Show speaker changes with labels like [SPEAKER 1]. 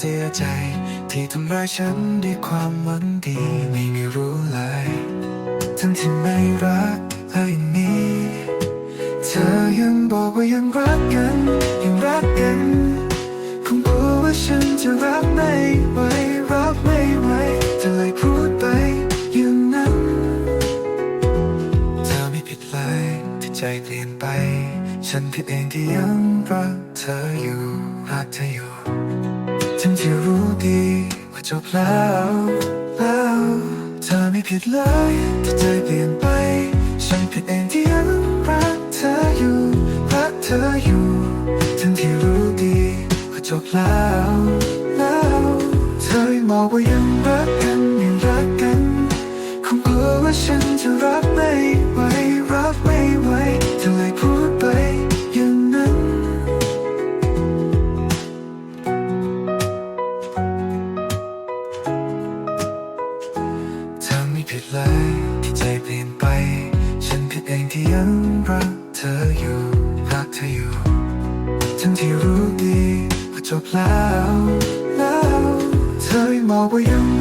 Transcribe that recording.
[SPEAKER 1] สียใจ ที่ทำร้ายฉันด้วยความหวังดี ไม่มีรู้เลยทั้งที่ไม่รักเลยนี้ เธอยังบอกว่ายังรักกัน ยังรักกันคงกลัวว่าฉันจะรับไม่ไหวรับไม่ไหวจะเลยพูดไปอย่างนั้น เธอไม่ผิดเลยที่ใจเปลี่ยนไป ฉันผิดเองที่ยังรักเธออยู่รักเธออยู่ จบแล้วแล้วเธอไม่ผิดเลยที่ใจเปลี่ยนไป ฉันผิดเองที่ยังรักเธออยู่รักเธออยู่ทั้งที่รู้ดีว่าจบแล้วแล้วเธอมองบอกว่ายังรักกันยังรักกันคงกลัวว่าฉันจะรัก ผิดเลยที่ใจเปลี่ยนไป ฉันผิดเองที่ยังรักเธออยู่รักเธออยู่ทั้งที่รู้ดีว่าจบแล้วแล้ว เธอยังบอกว่ายัง